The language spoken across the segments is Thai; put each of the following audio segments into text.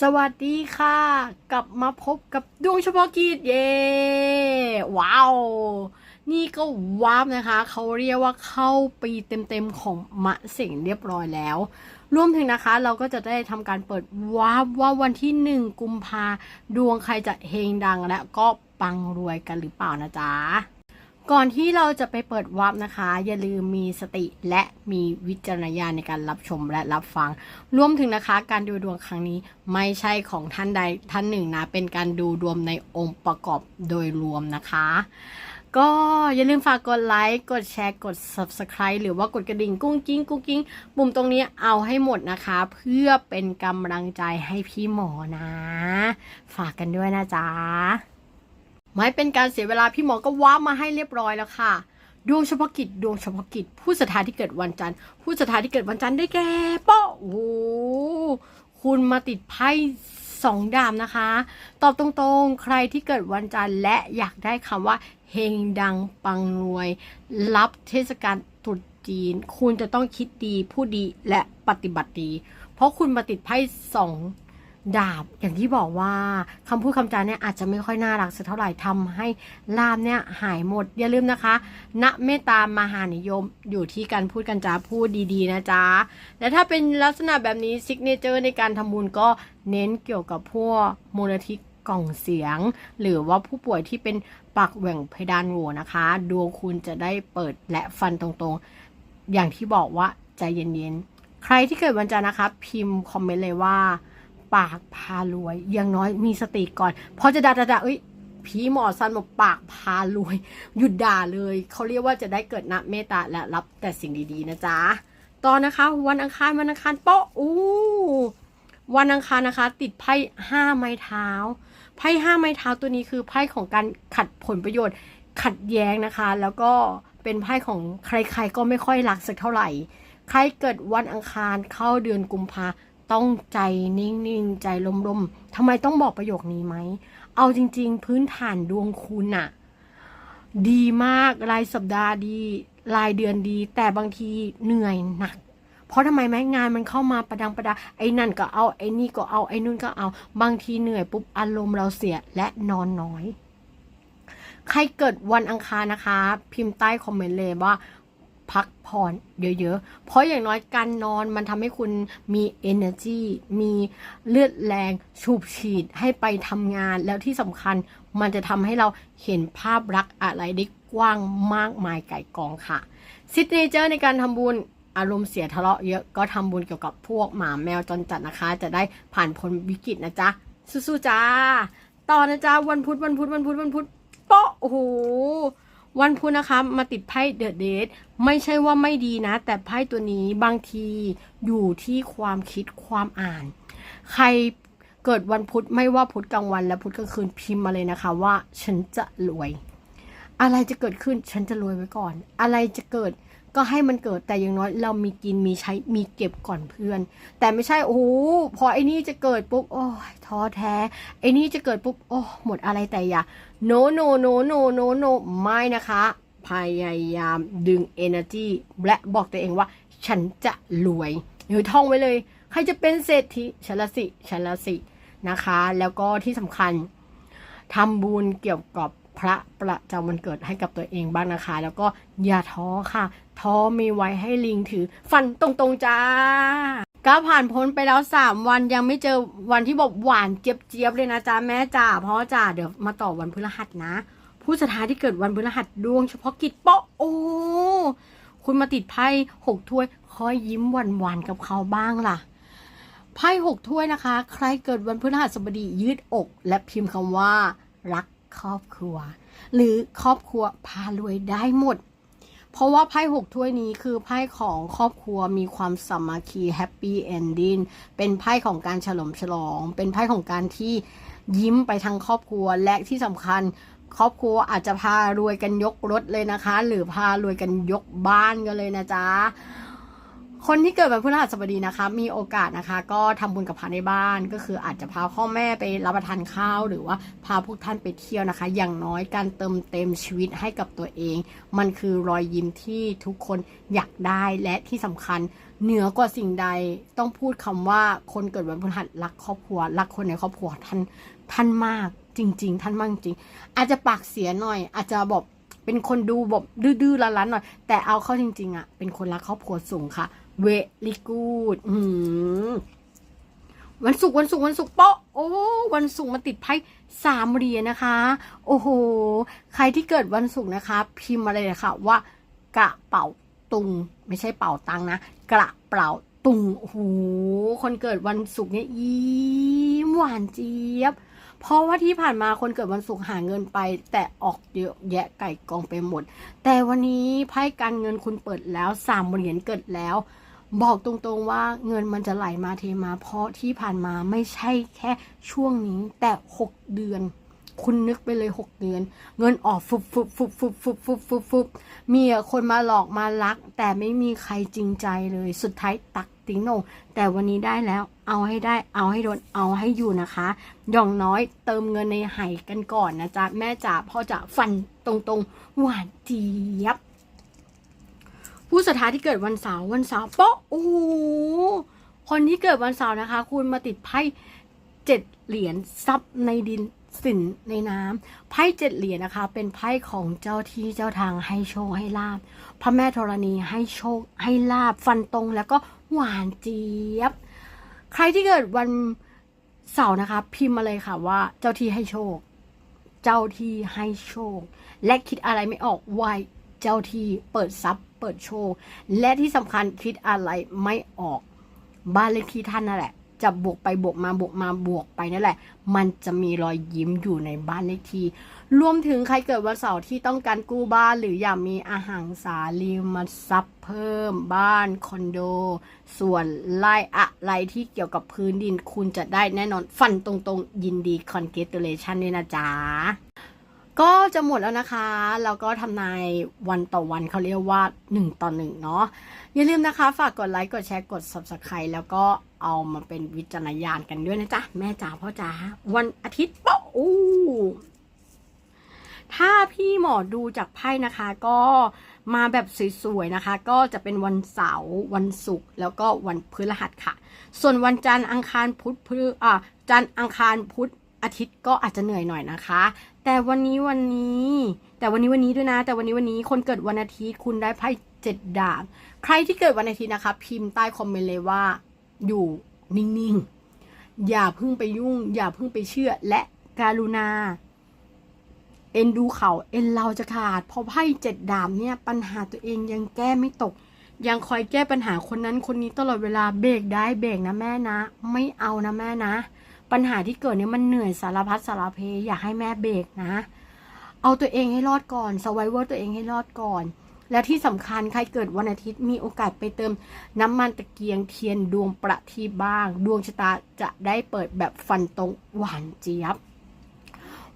สวัสดีค่ะ กลับมาพบกับดวงเฉพาะกิจเย่ว้าว นี่ก็วาร์ปนะคะ เขาเรียกว่าเข้าปีเต็มๆของมะเสงเรียบร้อยแล้ว รวมถึงนะคะ เราก็จะได้ทำการเปิดวาร์ปว่าวันที่หนึ่งกุมภาดวงใครจะเฮงดังและก็ปังรวยกันหรือเปล่านะจ๊ะ ก่อนที่เราจะไปเปิดวาร์ปนะคะ อย่าลืมมีสติและมีวิจารณญาณในการรับชมและรับฟัง รวมถึงนะคะ การดูดวงครั้งนี้ไม่ใช่ของท่านใดท่านหนึ่งนะ เป็นการดูดวงในองค์ประกอบโดยรวมนะคะ ก็อย่าลืมฝากกดไลค์ กดแชร์ กด subscribe หรือว่ากดกระดิ่งกุ้งกิ้งกุ้งกิ้งปุ่มตรงนี้เอาให้หมดนะคะ เพื่อเป็นกำลังใจให้พี่หมอนะ ฝากกันด้วยนะจ๊ะ ไม่เป็นการเสียเวลาพี่หมอก็ว้ามาให้เรียบร้อยแล้วค่ะ ดวงเฉพาะกิจดวงเฉพาะกิจ ผู้ศรัทธาที่เกิดวันจันทร์ ผู้ศรัทธาที่เกิดวันจันทร์ได้แก่โป๊ะโอ้คุณมาติดไพ่สองดามนะคะ ตอบตรงๆ ใครที่เกิดวันจันทร์และอยากได้คำว่าเฮงดังปังรวย รับเทศกาลตรุษจีน คุณจะต้องคิดดี พูดดีและปฏิบัติดี เพราะคุณมาติดไพ่สอง ดาบอย่างที่บอกว่าคำพูดคำจาเนี่ยอาจจะไม่ค่อยน่ารักสักเท่าไหร่ทำให้ลามเนี่ยหายหมด อย่าลืมนะคะณเมตตามหานิยมอยู่ที่การพูดกันจ้าพูดดีๆ นะจ๊ะและถ้าเป็นลักษณะแบบนี้ซิกเนเจอร์ในการทำบุญก็เน้นเกี่ยวกับพวกมูลทิกล่องเสียง หรือว่าผู้ป่วยที่เป็นปากแหว่งเพดานโหวนะคะดวงคุณจะได้เปิดและฟันตรงๆ อย่างที่บอกว่าใจเย็นๆ ใครที่เกิดวันจันทร์นะคะ พิมพ์คอมเมนต์เลยว่า ปากพารวย อย่างน้อยมีสติก่อนพอจะด่าด่าๆเอ้ยผีหมอซันบอกปากพารวย หยุดด่าเลย เขาเรียกว่าจะได้เกิดนะเมตตาและรับแต่สิ่งดีๆนะจ๊ะตอนนะคะ วันอังคารวันอังคารโป๊ะอู้วันอังคารนะคะ ติดไพ่ห้าไม้เท้า ไพ่ห้าไม้เท้าตัวนี้คือไพ่ของการขัดผลประโยชน์ ขัดแย้งนะคะ แล้วก็เป็นไพ่ของใครๆก็ไม่ค่อยรักสักเท่าไหร่ ใครเกิดวันอังคารเข้าเดือนกุมภา ต้องใจนิ่งๆใจลมๆทำไมต้องบอกประโยคนี้ไหม เอาจริง ๆ พื้นฐานดวงคุณอะดีมากรายสัปดาห์ดี รายเดือนดี แต่บางทีเหนื่อยหนัก เพราะทำไมไหมงานมันเข้ามาประดังประดา ไอ้นั่นก็เอาไอ้นี่ก็เอาไอ้นู่นก็เอา บางทีเหนื่อยปุ๊บอารมณ์เราเสียและนอนน้อย ใครเกิดวันอังคารนะคะ พิมพ์ใต้คอมเมนต์เลยว่า พักผ่อนเยอะๆ เพราะอย่างน้อยการนอนมันทำให้คุณมี energy มีเลือดแรงฉูบฉีดให้ไปทำงาน แล้วที่สำคัญมันจะทำให้เราเห็นภาพลักอะไรได้กว้างมากมายไก่กองค่ะซิ g เนเจอร์ในการทำบุญอารมณ์เสียทะเลาะเยอะก็ทำบุญเกี่ยวกับพวกหมาแมวจรจัดนะคะ จะได้ผ่านพ้นวิกฤตนะจ๊ะ สู้ๆจ้า ต่อนะจ๊ะ วันพุธวันพุธวันพุธวันพุธโป๊ะโอ้โห วันพุธนะคะมาติดไพ่เดอะเดทไม่ใช่ว่าไม่ดีนะ แต่ไพ่ตัวนี้บางทีอยู่ที่ความคิดความอ่าน ใครเกิดวันพุธไม่ว่าพุธกลางวัน และพุธกลางคืนพิมพ์มาเลยนะคะว่า ฉันจะรวย อะไรจะเกิดขึ้นฉันจะรวยไว้ก่อน อะไรจะเกิด ก็ให้มันเกิดแต่อย่างน้อยเรามีกินมีใช้มีเก็บก่อนเพื่อน แต่ไม่ใช่โอ้โหพอไอ้นี่จะเกิดปุ๊บโอ้ยท้อแท้ไอ้นี่จะเกิดปุ๊บโอ้หมดอะไรแต่อย่า no no no no no no ไม่นะคะ พยายามดึง energy และบอกตัวเองว่า ฉันจะรวยหรือท่องไว้เลย ใครจะเป็นเศรษฐีฉันละสิฉันละสินะคะ แล้วก็ที่สำคัญทำบุญเกี่ยวกับพระประจำวันเกิดให้กับตัวเองบ้างนะคะ แล้วก็อย่าท้อค่ะ ท้อมีไว้ให้ลิงถือ ฟันตรงๆจ้าก็ผ่านพ้นไปแล้ว3วันยังไม่เจอวันที่บอกหวานเจี๊ยบๆเลยนะจ๊ะแม่จ๋าพ่อจ๋าเดี๋ยวมาต่อวันพฤหัสนะ ผู้สถานที่เกิดวันพฤหัสดวงเฉพาะกิจโป๊ะโอ้คุณมาติดไพ่หกถ้วยคอยยิ้มหวานๆกับเขาบ้างล่ะไพ่หกถ้วยนะคะ ใครเกิดวันพฤหัสบดียืดอก และพิมพ์คำว่า รักครอบครัว หรือครอบครัวพารวยได้หมด เพราะว่าไพ่หกถ้วยนี้คือไพ่ของครอบครัวมีความสามัคคีแฮปปี้เอนดิ้งเป็นไพ่ของการเฉลิมฉลอง เป็นไพ่ของการที่ยิ้มไปทางครอบครัวและที่สำคัญครอบครัวอาจจะพารวยกันยกรถเลยนะคะ หรือพารวยกันยกบ้านกันเลยนะจ๊ะ คนที่เกิดวันพฤหัสบดีนะคะ มีโอกาสนะคะ ก็ทำบุญกับพระในบ้าน ก็คืออาจจะพาพ่อแม่ไปรับประทานข้าว หรือว่าพาพวกท่านไปเที่ยวนะคะ อย่างน้อยการเติมเต็มชีวิตให้กับตัวเอง มันคือรอยยิ้มที่ทุกคนอยากได้และที่สำคัญ เหนือกว่าสิ่งใดต้องพูดคำว่าคนเกิดวันพฤหัสรักครอบครัว รักคนในครอบครัวท่านท่านมากจริง ๆ ท่านมากจริงอาจจะปากเสียหน่อย อาจจะบอกเป็นคนดูแบบดื้อๆละลันหน่อยแต่เอาเข้าจริงๆอะเป็นคนรักครอบครัวสูงค่ะ เวลิกูดวันศุกร์วันศุกร์วันศุกร์เปาะโอ้วันศุกร์มาติดไพ่สามเหรียญนะคะ โอ้โห ใครที่เกิดวันศุกร์นะคะ พิมพ์มาเลยค่ะว่ากระเป๋าตุง ไม่ใช่เป๋าตังนะ กระเป๋าตุงโอ้โหคนเกิดวันศุกร์เนี่ยยิ้มหวานเจี๊ยบ เพราะว่าที่ผ่านมาคนเกิดวันศุกร์หาเงินไป แต่ออกเยอะแยะไก่กองไปหมด แต่วันนี้ไพ่การเงินคุณเปิดแล้วสามเหรียญเกิดแล้ว บอกตรงๆว่าเงินมันจะไหลมาเทมา เพราะที่ผ่านมาไม่ใช่แค่ช่วงนี้แต่หกเดือน คุณนึกไปเลยหกเดือน เงินออกฟุบฟุบฟุบฟุบฟุบฟุบฟุบฟุบมีคนมาหลอกมารัก แต่ไม่มีใครจริงใจเลยสุดท้ายตักติ้งโนงแต่วันนี้ได้แล้ว เอาให้ได้ เอาให้โดน เอาให้อยู่นะคะ อย่างน้อยเติมเงินในไหกันก่อนนะจ๊ะ แม่จ๋าพ่อจ๋าฟันตรงๆ หวานเจี๊ยบ ผู้ศรัทธาที่เกิดวันเสาร์วันเสาร์ป๊ะโอ้โหคนที่เกิดวันเสาร์นะคะ คุณมาติดไพ่เจ็ดเหรียญซับในดิน สินในน้ำไพ่เจ็ดเหรียญนะคะ เป็นไพ่ของเจ้าที่เจ้าทางให้โชคให้ลาบพระแม่ธรณีให้โชคให้ลาบฟันตรงแล้วก็หวานเจี๊ยบ ใครที่เกิดวันเสาร์นะคะ พิมพ์มาเลยค่ะว่าเจ้าที่ให้โชค เจ้าที่ให้โชค และคิดอะไรไม่ออกไหวเจ้าที่เปิดทรัพย์เปิดโชค และที่สำคัญคิดอะไรไม่ออก บ้านเลขที่ท่านนั่นแหละ จะบวกไปบวกมาบวกมาบวกไปนั่นแหละ มันจะมีรอยยิ้มอยู่ในบ้านเลขที่ รวมถึงใครเกิดวันเสาร์ที่ต้องการกู้บ้าน หรืออยากมีอาหารสาริมทรัพย์เพิ่มบ้านคอนโด ส่วนไล่อะไรที่เกี่ยวกับพื้นดินคุณจะได้แน่นอนฟันตรงๆ ยินดีคอนเกตเลชันด้วยนะจ๊ะก็จะหมดแล้วนะคะ แล้วก็ทำนายวันต่อวันเขาเรียกว่า 1 ต่อ 1 เนาะอย่าลืมนะคะ ฝากกดไลค์ กดแชร์ กด subscribe แล้วก็ เอามาเป็นวิจารณญาณกันด้วยนะจ๊ะ แม่จ๋าพ่อจ๋าวันอาทิตย์โป๊ะอู้ถ้าพี่หมอดูจากไพ่นะคะ ก็มาแบบสวยๆนะคะ ก็จะเป็นวันเสาร์วันศุกร์แล้วก็วันพฤหัสค่ะ ส่วนวันจันทร์อังคารพุธพฤอ่าจันทร์อังคารพุธอาทิตย์ก็อาจจะเหนื่อยหน่อยนะคะ แต่วันนี้วันนี้ แต่วันนี้วันนี้ด้วยนะ แต่วันนี้วันนี้คนเกิดวันอาทิตย์คุณได้ไพ่เจ็ดดาบใครที่เกิดวันอาทิตย์นะคะ พิมพ์ใต้คอมเมนต์เลยว่า อยู่นิ่งๆ อย่าเพิ่งไปยุ่ง อย่าเพิ่งไปเชื่อและการุณา เอ็นดูเขาเอ็นเราจะขาดพราะไพ่เจ็ดดาบเนี่ย ปัญหาตัวเองยังแก้ไม่ตก ยังคอยแก้ปัญหาคนนั้นคนนี้ตลอดเวลาเบรกได้เบรกนะแม่นะ ไม่เอานะแม่นะ ปัญหาที่เกิดเนี่ยมันเหนื่อยสารพัดสารเพอยากให้แม่เบรกนะ เอาตัวเองให้รอดก่อนสไวเวอร์ตัวเองให้รอดก่อน และที่สำคัญใครเกิดวันอาทิตย์มีโอกาสไปเติมน้ำมันตะเกียงเทียนดวงประทีบ้าง ดวงชะตาจะได้เปิดแบบฟันตรงหวานเจี๊ยบ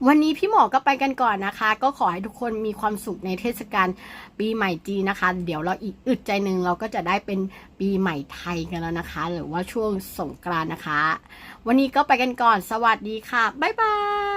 วันนี้พี่หมอก็ไปกันก่อนนะคะ ก็ขอให้ทุกคนมีความสุขในเทศกาลปีใหม่จีนนะคะ เดี๋ยวเราอีกอึดใจหนึ่งเราก็จะได้เป็นปีใหม่ไทยกันแล้วนะคะ หรือว่าช่วงสงกรานต์นะคะ วันนี้ก็ไปกันก่อน สวัสดีค่ะบ๊ายบาย